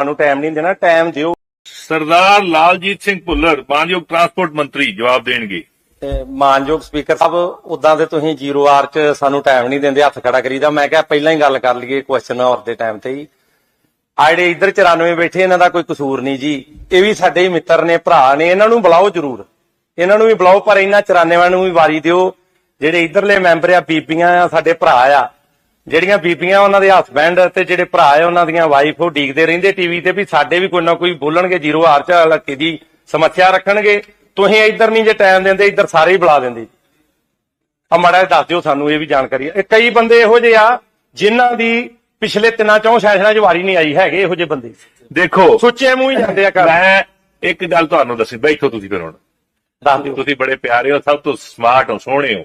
ਸਾਨੂੰ ਟਾਈਮ ਨਹੀਂ ਦੇਣਾ ਟਾਈਮ ਦਿਓ। ਸਰਦਾਰ ਲਾਲਜੀਤ ਸਿੰਘ ਭੁੱਲਰ ਮਾਨਯੋਗ ਟਰਾਂਸਪੋਰਟ ਮੰਤਰੀ ਜਵਾਬ ਦੇਣਗੇ। ਮਾਨਯੋਗ ਸਪੀਕਰ ਸਾਹਿਬ ਉਦਾਂ ਤੇ ਤੁਸੀਂ ਜ਼ੀਰੋ ਆਰ ਚ ਸਾਨੂੰ ਟਾਈਮ ਨਹੀਂ ਦਿੰਦੇ ਹੱਥ ਖੜਾ ਕਰੀਦਾ। ਮੈਂ ਕਿਹਾ ਪਹਿਲਾਂ ਹੀ ਗੱਲ ਕਰ ਲਈਏ ਕੁਐਸਚਨ ਆਵਰ ਦੇ ਟਾਈਮ ਤੇ ਹੀ। ਆ ਜਿਹੜੇ ਇੱਧਰ 94 ਬੈਠੇ ਇਹਨਾਂ ਦਾ ਕੋਈ ਕਸੂਰ ਨਹੀਂ ਜੀ। ਇਹ ਵੀ ਸਾਡੇ ਹੀ ਮਿੱਤਰ ਨੇ ਭਰਾ ਨੇ ਇਹਨਾਂ ਨੂੰ ਬੁਲਾਓ ਜ਼ਰੂਰ। ਇਹਨਾਂ ਨੂੰ ਵੀ ਬੁਲਾਓ ਪਰ ਇਹਨਾਂ 94 ਨੂੰ ਵੀ ਵਾਰੀ ਦਿਓ। ਜਿਹੜੇ ਇੱਧਰਲੇ ਮੈਂਬਰ ਆ ਬੀਬੀਆਂ ਆ ਸਾਡੇ ਭਰਾ ਆ ਜਿਹੜੀਆਂ ਬੀਬੀਆਂ ਉਹਨਾਂ ਦੇ ਹਸਬੈਂਡ ਤੇ ਜਿਹੜੇ ਭਰਾ ਆ ਉਹਨਾਂ ਦੀਆਂ ਵਾਈਫ ਉਹ ਡੀਕਦੇ ਰਹਿੰਦੇ ਟੀਵੀ ਤੇ ਵੀ ਸਾਡੇ ਵੀ ਕੋਈ ਨਾ ਕੋਈ ਬੋਲਣਗੇ ਜ਼ੀਰੋ ਆਰ ਚ ਇਲਾਕੇ ਦੀ ਸਮੱਸਿਆ ਰੱਖਣਗੇ। ਤੁਸੀਂ ਇੱਧਰ ਨਹੀਂ ਜੇ ਟਾਈਮ ਦਿੰਦੇ ਇੱਧਰ ਸਾਰੇ ਹੀ ਬੁਲਾ ਦਿੰਦੇ। ਆ ਮਾੜਾ ਦੱਸ ਦਿਓ ਸਾਨੂੰ ਇਹ ਵੀ ਜਾਣਕਾਰੀ। ਇਹ ਕਈ ਬੰਦੇ ਇਹੋ ਜਿਹੇ ਆ ਜਿਨ੍ਹਾਂ ਦੀ ਪਿਛਲੇ ਤਿੰਨਾਂ ਚੌਂ ਸੈਸ਼ਨਾਂ 'ਚ ਵਾਰੀ ਨਹੀਂ ਆਈ ਹੈਗੇ ਇਹੋ ਜਿਹੇ ਬੰਦੇ। ਦੇਖੋ ਸੁੱਚੇ ਮੂੰਹ ਹੀ ਜਾਂਦੇ ਆ ਘਰ। ਮੈਂ ਇੱਕ ਗੱਲ ਤੁਹਾਨੂੰ ਦੱਸੀ ਬੈਠੋ ਤੁਸੀਂ ਫਿਰ ਹੁਣ। ਦੱਸ ਦਿਓ। ਤੁਸੀਂ ਬੜੇ ਪਿਆਰੇ ਹੋ ਸਭ ਤੋਂ ਸਮਾਰਟ ਹੋ ਸੋਹਣੇ ਹੋ।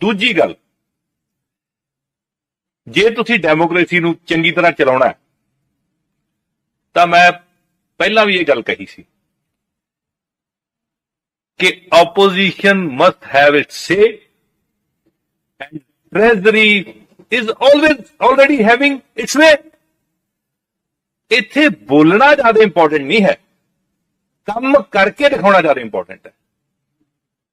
ਦੂਜੀ ਗੱਲ, ਜੇ ਤੁਸੀਂ ਡੈਮੋਕ੍ਰੇਸੀ ਨੂੰ ਚੰਗੀ ਤਰ੍ਹਾਂ ਚਲਾਉਣਾ ਤਾਂ ਮੈਂ ਪਹਿਲਾਂ ਵੀ ਇਹ ਗੱਲ ਕਹੀ ਸੀ ਕਿ opposition must have its say and treasury is always, already having its way. ਇੱਥੇ ਬੋਲਣਾ ਜ਼ਿਆਦਾ ਇੰਪੋਰਟੈਂਟ ਨਹੀਂ ਹੈ, ਕੰਮ ਕਰਕੇ ਦਿਖਾਉਣਾ ਜ਼ਿਆਦਾ ਇੰਪੋਰਟੈਂਟ ਹੈ।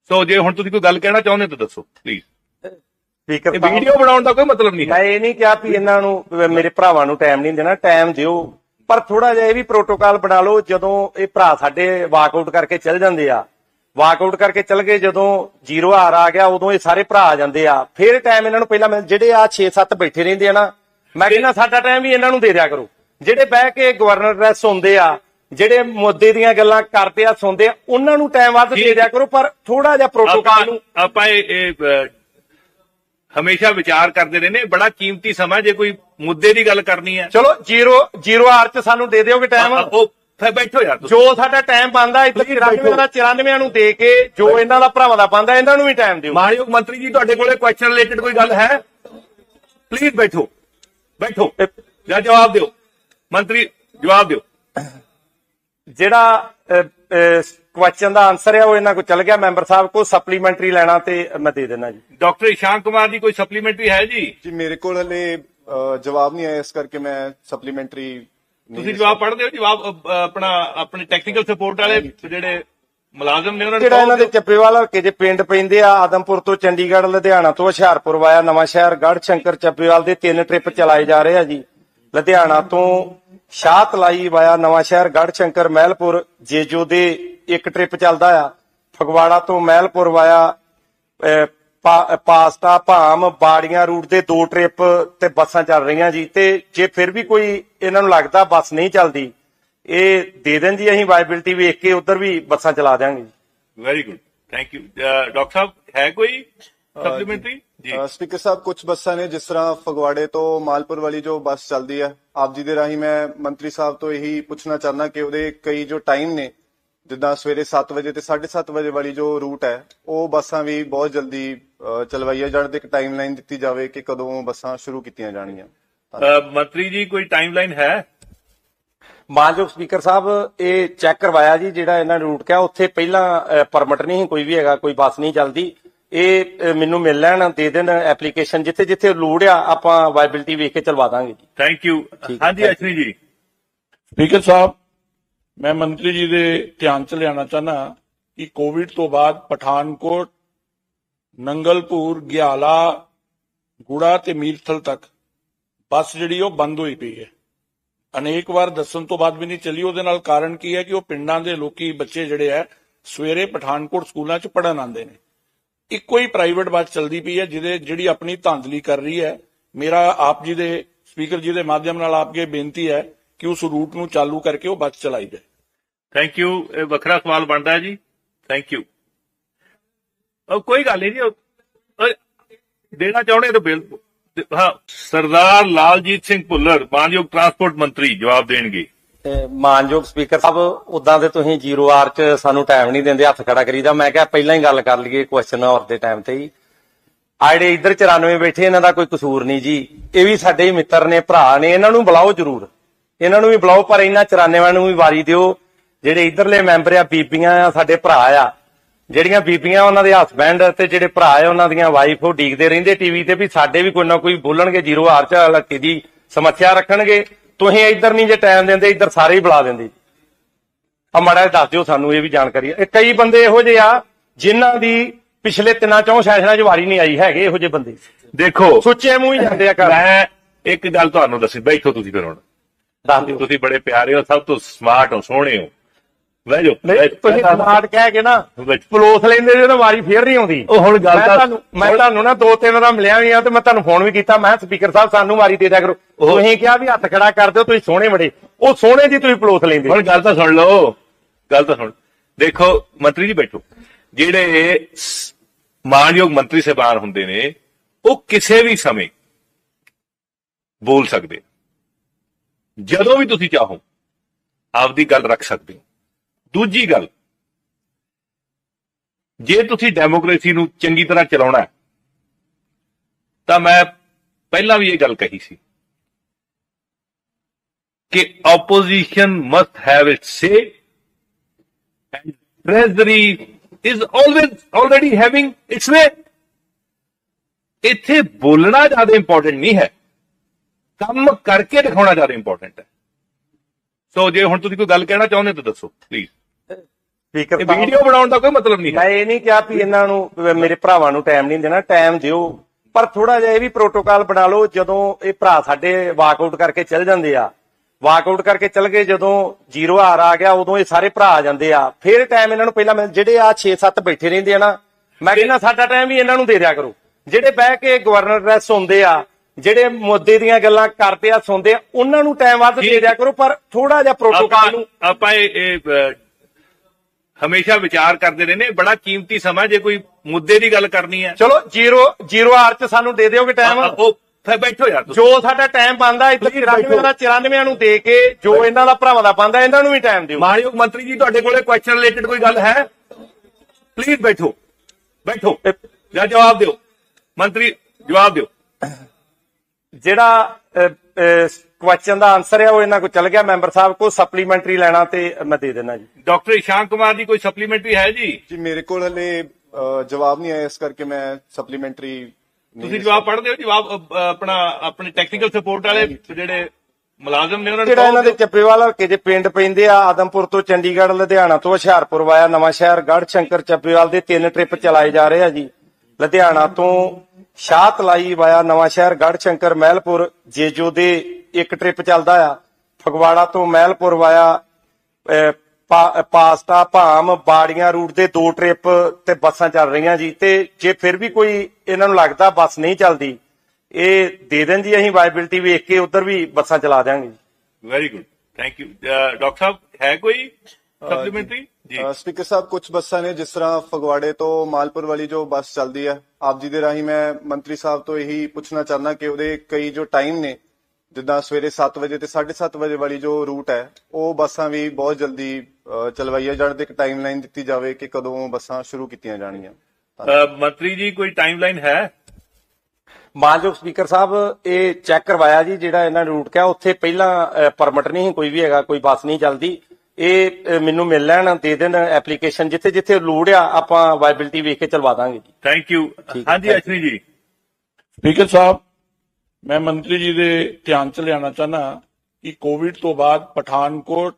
ਸੋ ਜੇ ਹੁਣ ਤੁਸੀਂ ਕੋਈ ਗੱਲ ਕਹਿਣਾ ਚਾਹੁੰਦੇ ਤਾਂ ਦੱਸੋ ਪਲੀਜ਼ ਸਪੀਕਰ ਇਹ ਵੀਡੀਓ ਬਣਾਉਣ ਦਾ ਕੋਈ ਮਤਲਬ ਨਹੀਂ ਮੈਂ ਹੈ ਇਹ ਨਹੀਂ ਕਿਹਾ ਵੀ ਇਹਨਾਂ ਨੂੰ ਵੀ ਮੇਰੇ ਭਰਾਵਾਂ ਨੂੰ ਟਾਈਮ ਨਹੀਂ ਦੇਣਾ ਟਾਈਮ ਦਿਓ। ਪਰ ਥੋੜਾ ਜਿਹਾ ਇਹ ਵੀ ਪ੍ਰੋਟੋਕਾਲ ਬਣਾ ਲਓ ਜਦੋਂ ਇਹ ਭਰਾ ਸਾਡੇ ਵਾਕਆਊਟ ਕਰਕੇ ਚੱਲ ਜਾਂਦੇ ਆ। ਵਾਕਆਊਟ ਕਰਕੇ ਚੱਲ ਗਏ ਜਦੋਂ ਜ਼ੀਰੋ ਹਾਰ ਆ ਗਿਆ ਉਦੋਂ ਇਹ ਸਾਰੇ ਭਰਾ ਆ ਜਾਂਦੇ ਆ। ਫਿਰ ਟਾਈਮ ਇਹਨਾਂ ਨੂੰ ਪਹਿਲਾਂ ਮਿਲ ਜਿਹੜੇ ਆ 6-7 ਬੈਠੇ ਰਹਿੰਦੇ ਆ ਨਾ ਮੈਂ ਕਹਿੰਦਾ ਸਾਡਾ ਟਾਈਮ ਵੀ ਇਹਨਾਂ ਨੂੰ ਦੇ ਦਿਆ ਕਰੋ। ਜਿਹੜੇ ਬਹਿ ਕੇ ਗਵਰਨਰ ਰੈਸ ਹੁੰਦੇ ਆ ਜਿਹੜੇ ਮੁੱਦੇ ਦੀਆਂ ਗੱਲਾਂ ਕਰਦੇ ਆ ਸੁਣਦੇ ਆ ਉਹਨਾਂ ਨੂੰ ਟਾਈਮ ਵੱਧ ਦੇ ਦਿਆ ਕਰੋ ਪਰ ਥੋੜਾ ਜਿਹਾ ਆਪਾਂ ਪ੍ਰੋਟੋਕਾਲ ਨੂੰ ਆਪਾਂ ਇਹ ਹਮੇਸ਼ਾ ਵਿਚਾਰ ਕਰਦੇ ਰਹਿੰਦੇ ਬੜਾ ਕੀਮਤੀ ਸਮਾਂ ਜੇ ਕੋਈ ਮੁੱਦੇ ਦੀ ਗੱਲ ਕਰਨੀ ਹੈ। ਚਲੋ ਜ਼ੀਰੋ ਜ਼ੀਰੋ ਆਰ ਚ ਸਾਨੂੰ ਦੇ ਦਿਓਗੇ ਟਾਈਮ ਉਹ ਫਿਰ ਬੈਠੋ ਯਾਰ ਤੁਸੀਂ। ਜੋ ਸਾਡਾ ਟਾਈਮ ਬੰਦਾ Please 94 ਦਾ 94 ਨੂੰ ਦੇ ਕੇ ਜੋ ਇਹਨਾਂ ਦਾ ਭਰਾਵਾਂ ਦਾ ਬੰਦਾ ਇਹਨਾਂ ਨੂੰ ਵੀ ਟਾਈਮ ਦਿਓ। ਮਾਨਯੋਗ ਮੰਤਰੀ ਜੀ ਤੁਹਾਡੇ ਕੋਲੇ ਕੁਐਸਚਨ ਰਿਲੇਟਡ ਕੋਈ ਗੱਲ ਹੈ? ਪਲੀਜ਼ ਬੈਠੋ। ਬੈਠੋ। ਜਾਂ ਜਵਾਬ ਦਿਓ। ਮੰਤਰੀ ਜਵਾਬ ਦਿਓ। ਜਿਹੜਾ ਕੁਐਸਚਨ ਦਾ ਆਨਸਰ ਹੈ ਉਹ ਇਹਨਾਂ ਕੋ ਚੱਲ ਗਿਆ। ਮੈਂਬਰ ਸਾਹਿਬ ਕੋ ਸਪਲੀਮੈਂਟਰੀ ਲੈਣਾ ਤੇ ਮੈਂ ਦੇ ਦੇਣਾ ਜੀ। ਡਾਕਟਰ ਇਸ਼ਾਨ ਕੁਮਾਰ ਜੀ ਕੋਈ ਸਪਲੀਮੈਂਟਰੀ ਹੈ ਜੀ? ਜੀ ਮੇਰੇ ਕੋਲ ਹਲੇ ਅ, ਜਵਾਬ ਨਹੀਂ ਆਇਆ ਇਸ ਕਰਕੇ ਮੈਂ ਸਪਲੀਮੈਂਟਰੀ ਤੁਸੀਂ ਜਵਾਬ ਪੜ੍ਹਦੇ ਹੋ ਜਵਾਬ ਅ, ਆਪਣਾ ਆਪਣੇ ਟੈਕਨੀਕਲ ਸਪੋਰਟ ਵਾਲੇ ਜਿਹੜੇ ਮੁਲਾਜ਼ਮ ਨੇ ਉਹਨਾਂ ਨੂੰ ਜਿਹੜਾ ਇਹਨਾਂ ਦੇ ਚੱਪੇਵਾਲ ਹਲਕੇ ਦੇ ਪਿੰਡ ਪੈਂਦੇ ਆ ਆਦਮਪੁਰ ਤੋਂ ਚੰਡੀਗੜ੍ਹ ਲੁਧਿਆਣਾ ਤੋਂ ਹੁਸ਼ਿਆਰਪੁਰ ਵਾਇਆ ਨਵਾਂ ਸ਼ਹਿਰ ਗੜ੍ਹ ਸ਼ੰਕਰ ਚੱਪੇਵਾਲ ਦੇ ਤਿੰਨ ਟ੍ਰਿਪ ਚਲਾਏ ਜਾ ਰਹੇ ਆ ਜੀ। ਲੁਧਿਆਣਾ ਤੋਂ ਸ਼ਾਹਤਲਾਈ ਵਾਇਆ ਨਵਾਂ ਸ਼ਹਿਰ ਗੜ੍ਹ ਸ਼ੰਕਰ ਮਹਿਲਪੁਰ ਜੇਜੋ ਦੇ ਇੱਕ ਟ੍ਰਿਪ ਚੱਲਦਾ ਆ। ਫਗਵਾੜਾ ਤੋਂ Mahilpur via pasta Bham ਬਾੜੀਆਂ route ਦੇ ਦੋ ਟ੍ਰਿਪ ਤੇ ਬੱਸਾਂ ਚੱਲ ਰਹੀਆਂ ਜੀ। ਤੇ ਜੇ ਫਿਰ ਵੀ ਕੋਈ ਇਹਨਾਂ ਨੂੰ ਲੱਗਦਾ ਬੱਸ ਨਹੀਂ ਚੱਲਦੀ ਇਹ ਦੇ ਦੇਣ ਜੀ ਅਸੀਂ ਵਾਇਬਿਲਿਟੀ ਵੇਖ ਕੇ ਉਧਰ ਵੀ ਬੱਸਾਂ ਚਲਾ ਦਿਆਂਗੇ ਜੀ। Very good thank you doctor ਸਾਹਿਬ ਹੈ ਕੋਈ ਸਪਲੀਮੈਂਟਰੀ ਜੀ। ਸਪੀਕਰ ਸਾਹਿਬ ਕੁਝ ਬੱਸਾਂ ਨੇ ਜਿਸ ਤਰ੍ਹਾਂ ਫਗਵਾੜੇ ਤੋਂ ਮਾਲਪੁਰ ਵਾਲੀ ਜੋ ਬੱਸ ਚੱਲਦੀ ਹੈ ਆਪ ਜੀ ਦੇ ਰਾਹੀਂ ਮੈਂ ਮੰਤਰੀ ਸਾਹਿਬ ਤੋਂ ਇਹੀ ਪੁੱਛਣਾ ਚਾਹਨਾ ਕਿ ਉਹਦੇ ਕਈ ਜੋ ਟਾਈਮ ਨੇ ਜਿੱਦਾਂ ਸਵੇਰੇ 7 ਵਜੇ ਤੇ 7:30 ਵਜੇ ਵਾਲੀ ਜੋ ਰੂਟ ਹੈ ਉਹ ਬੱਸਾਂ ਵੀ ਬਹੁਤ ਜਲਦੀ ਚਲਵਾਈਆਂ ਜਾਣ ਤੇ ਇੱਕ ਟਾਈਮਲਾਈਨ ਦਿੱਤੀ ਜਾਵੇ ਕਿ ਕਦੋਂ ਬੱਸਾਂ ਸ਼ੁਰੂ ਕੀਤੀਆਂ ਜਾਣਗੀਆਂ। ਮੰਤਰੀ ਜੀ ਕੋਈ ਟਾਈਮਲਾਈਨ ਹੈ? ਮਾਨਯੋਗ ਸਪੀਕਰ ਸਾਹਿਬ ਇਹ ਚੈੱਕ ਕਰਵਾਇਆ ਜੀ ਜਿਹੜਾ ਇਹਨਾਂ ਨੇ ਰੂਟ ਕਿਹਾ ਉੱਥੇ ਪਹਿਲਾਂ ਪਰਮਿਟ ਨਹੀਂ ਸੀ ਕੋਈ ਵੀ ਹੈਗਾ ਕੋਈ ਬੱਸ ਨਹੀਂ ਚੱਲਦੀ। ਇਹ ਮੈਨੂੰ ਮਿਲ ਲੈਣ ਦੇ ਦੇਣ ਐਪਲੀਕੇਸ਼ਨ ਜਿੱਥੇ ਜਿੱਥੇ ਲੋੜ ਆ ਆਪਾਂ ਵਾਇਬਿਲਿਟੀ ਵੇਖ ਕੇ ਚਲਵਾ ਦਾਂਗੇ ਜੀ। ਥੈਂਕ ਯੂ ਹਾਂਜੀ ਅਸ਼ਵਨੀ ਜੀ। ਸਪੀਕਰ ਸਾਹਿਬ ਮੈਂ ਮੰਤਰੀ ਜੀ ਦੇ ਧਿਆਨ ਚ ਲਿਆਉਣਾ ਚਾਹਨਾ ਕਿ ਕੋਵਿਡ ਤੋਂ ਬਾਅਦ ਪਠਾਨਕੋਟ, ਨੰਗਲਪੁਰ, ਗਿਆਲਾ, ਗੁੜਾ ਤੇ ਮੀਰਥਲ ਤੱਕ ਬੱਸ ਜਿਹੜੀ ਉਹ ਬੰਦ ਹੋਈ ਪਈ ਹੈ। ਅਨੇਕ ਵਾਰ ਦੱਸਣ ਤੋਂ ਬਾਅਦ ਵੀ ਨਹੀਂ ਚੱਲੀ। ਉਹਦੇ ਨਾਲ ਕਾਰਨ ਕੀ ਹੈ ਕਿ ਉਹ ਪਿੰਡਾਂ ਦੇ ਲੋਕੀ ਬੱਚੇ ਜਿਹੜੇ ਆ ਸਵੇਰੇ ਪਠਾਨਕੋਟ ਸਕੂਲਾਂ 'ਚ ਪੜਨ ਆਉਂਦੇ ਨੇ। ਇੱਕੋ ਹੀ ਪ੍ਰਾਈਵੇਟ ਬੱਸ ਚੱਲਦੀ ਪਈ ਹੈ, ਜਿਹਦੇ ਜਿਹੜੀ ਆਪਣੀ ਧਾਂਦਲੀ ਕਰ ਰਹੀ ਹੈ। ਮੇਰਾ ਆਪ ਜੀ ਦੇ, ਸਪੀਕਰ ਜੀ ਦੇ ਮਾਧਿਅਮ ਨਾਲ ਆਪਕੇ ਬੇਨਤੀ ਹੈ ਕਿ ਉਸ ਰੂਟ ਨੂੰ ਚਾਲੂ ਕਰਕੇ ਉਹ ਬੱਸ ਚਲਾਈ ਜਾਏ। ਥੈਂਕ ਯੂ ਇਹ ਵੱਖਰਾ ਸਵਾਲ ਬਣਦਾ ਹੈ ਜੀ। ਥੈਂਕ ਯੂ ਉਹ ਕੋਈ ਗੱਲ ਨਹੀਂ ਜੀ। ਦੇਣਾ ਚਾਹੁੰਦੇ ਤਾਂ ਬਿਲ ਹਾਂ ਸਰਦਾਰ ਲਾਲਜੀਤ ਸਿੰਘ ਭੁੱਲਰ ਮਾਨਯੋਗ ਟਰਾਂਸਪੋਰਟ ਮੰਤਰੀ ਜਵਾਬ ਦੇਣਗੇ। ਮਾਨਯੋਗ ਸਪੀਕਰ ਸਾਹਿਬ ਉਦਾਂ ਤੇ ਤੁਸੀਂ ਜ਼ੀਰੋ ਆਰ ਚ ਸਾਨੂੰ ਟਾਈਮ ਨਹੀਂ ਦਿੰਦੇ ਹੱਥ ਖੜਾ ਕਰੀਦਾ। ਮੈਂ ਕਿਹਾ ਪਹਿਲਾਂ ਹੀ ਗੱਲ ਕਰ ਲਈਏ ਕੁਐਸਚਨ ਆਵਰ ਦੇ ਟਾਈਮ ਤੇ ਹੀ। ਆ ਜਿਹੜੇ ਇੱਧਰ 94 ਬੈਠੇ ਇਹਨਾਂ ਦਾ ਕੋਈ ਕਸੂਰ ਨਹੀਂ ਜੀ। ਇਹ ਵੀ ਸਾਡੇ ਹੀ ਮਿੱਤਰ ਨੇ ਭਰਾ ਨੇ ਇਹਨਾਂ ਨੂੰ ਬੁਲਾਓ ਜ਼ਰੂਰ। ਇਹਨਾਂ ਨੂੰ ਵੀ ਬੁਲਾਓ ਪਰ ਇਹਨਾਂ 94 ਨੂੰ ਵੀ ਵਾਰੀ ਦਿਓ। ਜਿਹੜੇ ਇੱਧਰਲੇ ਮੈਂਬਰ ਆ ਬੀਬੀਆਂ ਆ ਸਾਡੇ ਭਰਾ ਆ। ਜਿਹੜੀਆਂ ਬੀਬੀਆਂ ਉਹਨਾਂ ਦੇ ਹਸਬੈਂਡ ਤੇ ਜਿਹੜੇ ਭਰਾ ਆ ਉਹਨਾਂ ਦੀਆਂ ਵਾਈਫ ਉਹ ਡੀਕਦੇ ਰਹਿੰਦੇ ਟੀਵੀ ਤੇ ਵੀ ਸਾਡੇ ਵੀ ਕੋਈ ਨਾ ਕੋਈ ਬੋਲਣਗੇ ਜ਼ੀਰੋ ਆਰ ਚ ਹਲਕੇ ਦੀ ਸਮੱਸਿਆ ਰੱਖਣਗੇ। ਤੁਸੀਂ ਇੱਧਰ ਨਹੀਂ ਜੇ ਟਾਈਮ ਦਿੰਦੇ ਇੱਧਰ ਸਾਰੇ ਹੀ ਬੁਲਾ ਦਿੰਦੇ। ਆ ਮਾੜਾ ਜਿਹਾ ਦੱਸ ਦਿਓ ਸਾਨੂੰ ਇਹ ਵੀ ਜਾਣਕਾਰੀ ਇਹ ਕਈ ਬੰਦੇ ਇਹੋ ਜਿਹੇ ਆ ਜਿਨ੍ਹਾਂ ਦੀ ਪਿਛਲੇ ਤਿੰਨਾਂ ਚੌਂ ਸੈਸ਼ਨਾਂ 'ਚ ਵਾਰੀ ਨਹੀਂ ਆਈ ਹੈਗੇ ਇਹੋ ਜਿਹੇ ਬੰਦੇ। ਦੇਖੋ ਸੁੱਚੇ ਮੂੰਹ ਹੀ ਜਾਂਦੇ ਆ ਕਰ ਮੈਂ ਇੱਕ ਗੱਲ ਤੁਹਾਨੂੰ ਦੱਸੀ ਬੈਠੋ ਤੁਸੀਂ ਫਿਰ ਹੁਣ। ਦਿਓ ਤੁਸੀਂ ਬੜੇ ਪਿਆਰੇ ਹੋ ਸਭ ਤੋਂ ਸਮਾਰਟ ਹੋ ਸੋਹਣੇ ਹੋ। ਬਹਿ ਜਾਓ ਨਹੀਂ ਤੁਸੀਂ ਸਮਾਰਟ ਕਹਿ ਕੇ ਨਾ ਬੈਠੋ। ਪਲੋਸ ਲੈਂਦੇ ਜੇ ਤਾਂ ਵਾਰੀ ਫੇਰ ਨਹੀਂ ਆਉਂਦੀ। ਉਹ ਹੁਣ ਗੱਲ ਮੈਂ ਤਾਂ- ਤੁਹਾਨੂੰ ਮੈਂ ਤੁਹਾਨੂੰ ਨਾ ਦੋ ਤਿੰਨ ਦਾ ਮਿਲਿਆ ਵੀ ਆ ਤੇ ਮੈਂ ਤੁਹਾਨੂੰ ਫੋਨ ਵੀ ਕੀਤਾ। ਮੈਂ ਸਪੀਕਰ ਸਾਹਿਬ ਸਾਨੂੰ ਵਾਰੀ ਦੇ ਦਿਆ ਕਰੋ। ਉਹ- ਤੁਸੀਂ ਕਿਹਾ ਵੀ ਹੱਥ ਖੜਾ ਕਰ ਦਿਓ ਤੁਸੀਂ ਸੋਹਣੇ ਬੜੇ। ਉਹ ਸੋਹਣੇ ਦੀ ਤੁਸੀਂ ਪਲੋਸ ਲੈਂਦੇ। ਹੁਣ ਗੱਲ ਤਾਂ ਸੁਣ ਲਓ। ਗੱਲ ਤਾਂ ਸੁਣ। ਦੇਖੋ ਮੰਤਰੀ ਜੀ ਬੈਠੋ। ਜਿਹੜੇ ਸ- ਮਾਨਯੋਗ ਮੰਤਰੀ ਸਾਹਿਬਾਨ ਹੁੰਦੇ ਨੇ ਉਹ ਕਿਸੇ ਵੀ ਸਮੇਂ ਬੋਲ ਸਕਦੇ ਜਦੋਂ ਵੀ ਤੁਸੀਂ ਚਾਹੋ ਆਪਦੀ ਗੱਲ ਰੱਖ ਸਕਦੇ ਹੋ। ਦੂਜੀ ਗੱਲ ਜੇ ਤੁਸੀਂ ਡੈਮੋਕ੍ਰੇਸੀ ਨੂੰ ਚੰਗੀ ਤਰ੍ਹਾਂ ਚਲਾਉਣਾ ਹੈ, ਤਾਂ ਮੈਂ ਪਹਿਲਾਂ ਵੀ ਇਹ ਗੱਲ ਕਹੀ ਸੀ ਕਿ opposition must have its say and treasury is always already having its way ਇੱਥੇ ਬੋਲਣਾ ਜ਼ਿਆਦਾ ਇੰਪੋਰਟੈਂਟ ਨਹੀਂ ਹੈ। ਕੰਮ ਕਰਕੇ ਦਿਖਾਉਣਾ ਜ਼ਿਆਦਾ ਇੰਪੋਰਟੈਂਟ ਹੈ। ਸੋ ਜੇ ਹੁਣ ਤੁਸੀਂ ਕੋਈ ਗੱਲ ਕਹਿਣਾ ਚਾਹੁੰਦੇ ਤਾਂ ਦੱਸੋ ਪਲੀਜ਼ ਸਪੀਕਰ ਇਹ ਵੀਡੀਓ ਬਣਾਉਣ ਦਾ ਕੋਈ ਮਤਲਬ ਨਹੀਂ ਹੈ। ਮੈਂ ਇਹ ਨਹੀਂ ਕਿਹਾ ਵੀ ਇਹਨਾਂ ਨੂੰ ਮੇਰੇ ਭਰਾਵਾਂ ਨੂੰ ਟਾਈਮ ਨਹੀਂ ਦੇਣਾ ਟਾਈਮ ਦਿਓ। ਪਰ ਥੋੜਾ ਜਿਹਾ ਇਹ ਵੀ ਪ੍ਰੋਟੋਕਾਲ ਬਣਾ ਲਓ ਜਦੋਂ ਇਹ ਭਰਾ ਸਾਡੇ ਵਾਕਆਊਟ ਕਰਕੇ ਚੱਲ ਜਾਂਦੇ ਆ। ਵਾਕਆਊਟ ਕਰਕੇ ਚੱਲ ਗਏ ਜਦੋਂ ਜ਼ੀਰੋ ਹਾਰ ਆ ਗਿਆ ਉਦੋਂ ਇਹ ਸਾਰੇ ਭਰਾ ਆ ਜਾਂਦੇ ਆ। ਫਿਰ ਟਾਈਮ ਇਹਨਾਂ ਨੂੰ ਪਹਿਲਾਂ ਜਿਹੜੇ ਆ 6-7 ਬੈਠੇ ਰਹਿੰਦੇ ਆ ਨਾ ਮੈਂ ਕਹਿੰਦਾ ਸਾਡਾ ਟਾਈਮ ਵੀ ਇਹਨਾਂ ਨੂੰ ਦੇ ਦਿਆ ਕਰੋ। ਜਿਹੜੇ ਬਹਿ ਕੇ ਗਵਰਨਰ ਡਰੈਸ ਸੁਣਦੇ ਆ ਜਿਹੜੇ ਮੁੱਦੇ ਦੀਆਂ ਗੱਲਾਂ ਕਰਦੇ ਆ ਸੁਣਦੇ ਆ ਉਹਨਾਂ ਨੂੰ ਟਾਈਮ ਵੱਧ ਦੇ ਦਿਆ ਕਰੋ ਪਰ ਥੋੜਾ ਜਿਹਾ ਪ੍ਰੋਟੋਕਾਲ ਨੂੰ ਆਪਾਂ ਇਹ ਹਮੇਸ਼ਾ ਵਿਚਾਰ ਕਰਦੇ ਰਹਿੰਦੇ ਬੜਾ ਕੀਮਤੀ ਸਮਾਂ ਜੇ ਕੋਈ ਮੁੱਦੇ ਦੀ ਗੱਲ ਕਰਨੀ ਹੈ। ਚਲੋ ਜ਼ੀਰੋ ਜ਼ੀਰੋ ਹਾਰ ਚ ਸਾਨੂੰ ਦੇ ਦਿਓਗੇ ਟਾਈਮ ਉਹ ਫਿਰ ਬੈਠੋ ਯਾਰ ਤੁਸੀਂ। ਜੋ ਸਾਡਾ ਟਾਈਮ ਬੰਦਾ ਇੱਥੇ 94 ਦਾ 94 ਨੂੰ ਦੇ ਕੇ ਜੋ ਇਹਨਾਂ ਦਾ ਭਰਾਵਾਂ ਦਾ ਬੰਦਾ ਇਹਨਾਂ ਨੂੰ ਵੀ ਟਾਈਮ ਦਿਓ। ਮਾਨਯੋਗ ਮੰਤਰੀ ਜੀ ਤੁਹਾਡੇ ਕੋਲੇ ਕੁਐਸਚਨ ਰਿਲੇਟਡ ਕੋਈ ਗੱਲ ਹੈ? ਪਲੀਜ਼ ਬੈਠੋ। ਬੈਠੋ। ਜਾਂ ਜਵਾਬ ਦਿਓ। ਮੰਤਰੀ ਜਵਾਬ ਦਿਓ। ਜਿਹੜਾ ਕੁਐਸਚਨ ਦਾ ਆਨਸਰ ਹੈ ਉਹ ਇਹਨਾਂ ਕੋ ਚੱਲ ਗਿਆ। ਮੈਂਬਰ ਸਾਹਿਬ ਕੋ ਸਪਲੀਮੈਂਟਰੀ ਲੈਣਾ ਤੇ ਮੈਂ ਦੇ ਦੇਣਾ ਜੀ। ਡਾਕਟਰ ਇਸ਼ਾਨ ਕੁਮਾਰ ਦੀ ਕੋਈ ਸਪਲੀਮੈਂਟਰੀ ਹੈ ਜੀ? ਜੀ ਮੇਰੇ ਕੋਲ ਹਲੇ ਜਵਾਬ ਨਹੀਂ ਆਇਆ ਇਸ ਕਰਕੇ ਮੈਂ ਸਪਲੀਮੈਂਟਰੀ ਤੁਸੀਂ ਜਵਾਬ ਪੜ੍ਹਦੇ ਹੋ ਜਵਾਬ ਆਪਣਾ ਆਪਣੇ ਟੈਕਨੀਕਲ ਸਪੋਰਟ ਵਾਲੇ ਜਿਹੜੇ ਮੁਲਾਜ਼ਮ ਨੇ ਉਹਨਾਂ ਨੂੰ ਜਿਹੜਾ ਇਹਨਾਂ ਦੇ ਕਹੋ ਚੱਬੇਵਾਲ ਹਲਕੇ ਦੇ ਪਿੰਡ ਪੈਂਦੇ ਆ ਆਦਮਪੁਰ ਤੋਂ ਚੰਡੀਗੜ੍ਹ ਲੁਧਿਆਣਾ ਤੋਂ ਹੁਸ਼ਿਆਰਪੁਰ ਵਾਇਆ ਨਵਾਂ ਸ਼ਹਿਰ ਗੜ੍ਹ ਸ਼ੰਕਰ ਚੱਬੇਵਾਲ ਦੇ ਤਿੰਨ ਟ੍ਰਿਪ ਚਲਾਏ ਜਾ ਰਹੇ ਆ ਜੀ। ਲੁਧਿਆਣਾ ਤੋਂ ਸ਼ਾਹਤਲਾਈ ਵਾਇਆ ਨਵਾਂ ਸ਼ਹਿਰ ਗੜ੍ਹ ਸ਼ੰਕਰ ਮਹਿਲਪੁਰ, ਜੇਜੋ ਦੇ ਇੱਕ ਟ੍ਰਿਪ ਚੱਲਦਾ ਆ। ਫਗਵਾੜਾ ਤੋਂ Mahilpur via pasta, Bham, ਬਾੜੀਆਂ route ਦੇ ਦੋ ਟ੍ਰਿਪ ਤੇ ਬੱਸਾਂ ਚੱਲ ਰਹੀਆਂ ਜੀ। ਤੇ ਜੇ ਫਿਰ ਵੀ ਕੋਈ ਇਹਨਾਂ ਨੂੰ ਲੱਗਦਾ ਬੱਸ ਨਹੀਂ ਚੱਲਦੀ, ਇਹ ਦੇ ਦੇਣ ਜੀ ਅਸੀਂ ਵਾਇਬਿਲਟੀ ਵੇਖ ਕੇ ਉਧਰ ਵੀ ਬੱਸਾਂ ਚਲਾ ਦਿਆਂਗੇ very good thank you doctor ਸਾਹਿਬ, ਹੈ ਕੋਈ ਸਪਲੀਮੈਂਟਰੀ ਜੀ। ਸਪੀਕਰ ਸਾਹਿਬ ਕੁਝ ਬੱਸਾਂ ਨੇ ਜਿਸ ਤਰ੍ਹਾਂ ਫਗਵਾੜੇ ਤੋਂ ਮਾਲਪੁਰ ਵਾਲੀ ਜੋ ਬੱਸ ਚੱਲਦੀ ਹੈ ਆਪ ਜੀ ਦੇ ਰਾਹੀਂ ਮੈਂ ਮੰਤਰੀ ਸਾਹਿਬ ਤੋਂ ਇਹੀ ਪੁੱਛਣਾ ਚਾਹੁੰਦਾ ਕਿ ਉਹਦੇ ਕਈ ਜੋ ਟਾਈਮ ਨੇ ਜਿੱਦਾਂ ਸਵੇਰੇ 7 ਵਜੇ ਤੇ 7:30 ਵਜੇ ਵਾਲੀ ਜੋ ਰੂਟ ਹੈ ਉਹ ਬੱਸਾਂ ਵੀ ਬਹੁਤ ਜਲਦੀ ਚਲਵਾਈਆਂ ਜਾਣ ਤੇ ਇੱਕ ਟਾਈਮਲਾਈਨ ਦਿੱਤੀ ਜਾਵੇ ਕਿ ਕਦੋਂ ਬੱਸਾਂ ਸ਼ੁਰੂ ਕੀਤੀਆਂ ਜਾਣਗੀਆਂ। ਮੰਤਰੀ ਜੀ ਕੋਈ ਟਾਈਮਲਾਈਨ ਹੈ? ਮਾਨਯੋਗ ਸਪੀਕਰ ਸਾਹਿਬ ਇਹ ਚੈੱਕ ਕਰਵਾਇਆ ਜੀ ਜਿਹੜਾ ਇਹਨਾਂ ਨੇ ਰੂਟ ਕਿਹਾ ਉੱਥੇ ਪਹਿਲਾਂ ਪਰਮਿਟ ਨਹੀਂ ਕੋਈ ਵੀ ਹੈਗਾ ਕੋਈ ਬੱਸ ਨਹੀਂ ਚੱਲਦੀ। ਇਹ ਮੈਨੂੰ ਮਿਲ ਲੈਣ ਦੇ ਦੇਣ ਐਪਲੀਕੇਸ਼ਨ ਜਿੱਥੇ ਜਿੱਥੇ ਲੋੜ ਆ ਆਪਾਂ ਵਾਇਬਿਲਟੀ ਵੇਖ ਕੇ ਚਲਵਾ ਦਾਂਗੇ ਜੀ। ਥੈਂਕ ਯੂ ਹਾਂਜੀ. ਅਸ਼ਵਨੀ ਜੀ। ਸਪੀਕਰ ਸਾਹਿਬ ਮੈਂ ਮੰਤਰੀ ਜੀ ਦੇ ਧਿਆਨ ਚ ਲਿਆਉਣਾ ਚਾਹਨਾ ਕਿ ਕੋਵਿਡ ਤੋਂ ਬਾਅਦ ਪਠਾਨਕੋਟ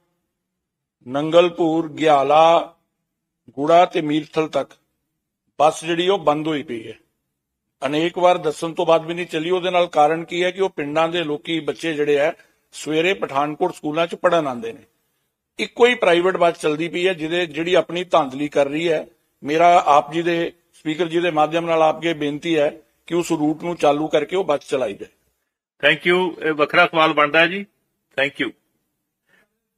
ਨੰਗਲਪੁਰ ਗਿਆਲਾ ਗੁੜਾ ਤੇ ਮੀਰਥਲ ਤੱਕ ਬੱਸ ਜਿਹੜੀ ਉਹ ਬੰਦ ਹੋਈ ਪਈ ਹੈ। ਅਨੇਕ ਵਾਰ ਦੱਸਣ ਤੋਂ ਬਾਅਦ ਵੀ ਨਹੀਂ ਚੱਲੀ ਉਹਦੇ ਨਾਲ ਕਾਰਨ ਕੀ ਹੈ ਕਿ ਉਹ ਪਿੰਡਾਂ ਦੇ ਲੋਕੀ ਬੱਚੇ ਜਿਹੜੇ ਆ ਸਵੇਰੇ ਪਠਾਨਕੋਟ ਸਕੂਲਾਂ 'ਚ ਪੜਨ ਆਉਂਦੇ ਨੇ। ਇੱਕੋ ਹੀ ਪ੍ਰਾਈਵੇਟ ਬੱਸ ਚੱਲਦੀ ਪਈ ਹੈ, ਜਿਹਦੇ ਜਿਹੜੀ ਆਪਣੀ ਧਾਂਦਲੀ ਕਰ ਰਹੀ ਹੈ। ਮੇਰਾ ਆਪ ਜੀ ਦੇ ਸਪੀਕਰ ਜੀ ਦੇ ਮਾਧਿਅਮ ਨਾਲ ਆਪਕੇ ਬੇਨਤੀ ਹੈ ਕਿ ਉਸ ਰੂਟ ਨੂੰ ਚਾਲੂ ਕਰਕੇ ਉਹ ਬੱਸ ਚਲਾਈ ਜਾਏ। ਥੈਂਕ ਯੂ ਇਹ ਵੱਖਰਾ ਸਵਾਲ ਬਣਦਾ ਹੈ ਜੀ। Thank you